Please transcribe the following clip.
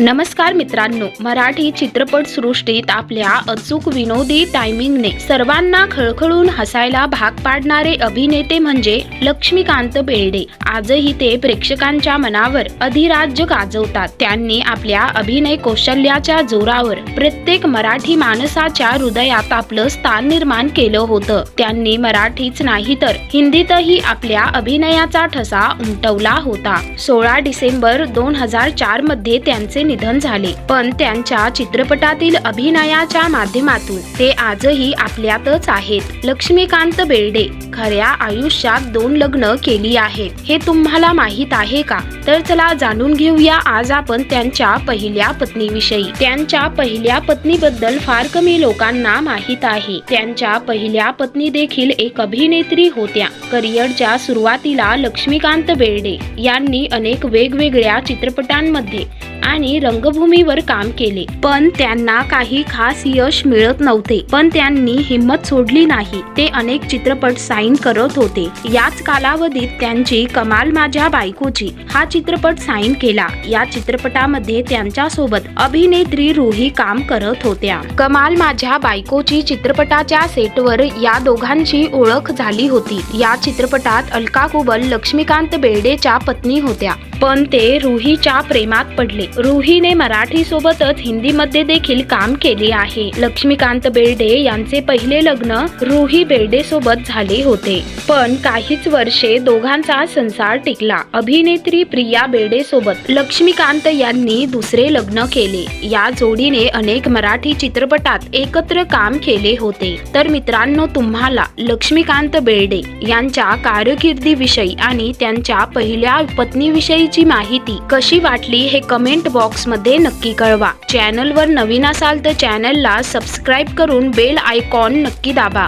नमस्कार मित्रांनो मराठी चित्रपट सृष्टीत आपल्या अचूक विनोदी टायमिंगने सर्वांना खळखळून हसायला भाग पाडणारे अभिनेते म्हणजे लक्ष्मीकांत बेर्डे. आजही ते प्रेक्षकांच्या मनावर अधिराज्य गाजवतात. त्यांनी आपल्या अभिनय कौशल्याच्या जोरावर प्रत्येक मराठी माणसाच्या हृदयात आपलं स्थान निर्माण केलं होतं. त्यांनी मराठीच नाही तर हिंदीतही आपल्या अभिनयाचा ठसा उमटवला होता. सोळा डिसेंबर दोन हजार चारमध्ये त्यांचे निधन झाले. पण त्यांच्या चित्रपटातील अभिनयाच्या माध्यमातून ते आजही आपल्यातच आहेत. लक्ष्मीकांत बेर्डे खऱ्या आयुष्यात दोन लग्न केली आहेत हे तुम्हाला माहीत आहे का? तर चला जाणून घेऊया आज आपण त्यांच्या पहिल्या पत्नीविषयी. त्यांच्या पहिल्या पत्नीबद्दल फार कमी लोकांना माहीत आहे. त्यांच्या पहिल्या पत्नी देखील एक अभिनेत्री होत्या. करिअरच्या सुरुवातीला लक्ष्मीकांत बेर्डे यांनी अनेक वेगवेगळ्या चित्रपटांमध्ये आणि रंगभूमीवर काम केले. पण त्यांना काही खास यश मिळत नव्हते. पण त्यांनी हिंमत सोडली नाही. ते अनेक चित्रपट साईन करत होते. याच कालावधीत त्यांची कमाल माझ्या बायकोची हा चित्रपट साईन केला. या चित्रपटामध्ये त्यांच्यासोबत अभिनेत्री रूही काम करत होत्या. कमाल माझ्या बायकोची चित्रपटाच्या सेटवर या दोघांची ओळख झाली होती. या चित्रपटात अलका कुबल लक्ष्मीकांत बेर्डेच्या पत्नी होत्या. पण ते रुहीच्या प्रेमात पडले. रुहीने मराठी सोबतच हिंदीमध्ये देखील काम केले आहे. लक्ष्मीकांत बेर्डे यांचे पहिले लग्न रुही बेर्डे सोबत झाले होते. पण काहीच वर्षे दोघांचा संसार टिकला. अभिनेत्री प्रिया बेर्डे सोबत लक्ष्मीकांत यांनी दुसरे लग्न केले. या जोडीने अनेक मराठी चित्रपटात एकत्र काम केले होते. तर मित्रांनो तुम्हाला लक्ष्मीकांत बेर्डे यांच्या कारकिर्दीविषयी आणि त्यांच्या पहिल्या पत्नीविषयी पत्नीविषयीची माहिती कशी वाटली हे कमेंट बॉक्समध्ये नक्की कळवा. चॅनलवर नवीन असाल तर चॅनलला सबस्क्राईब करून बेल आयकॉन नक्की दाबा.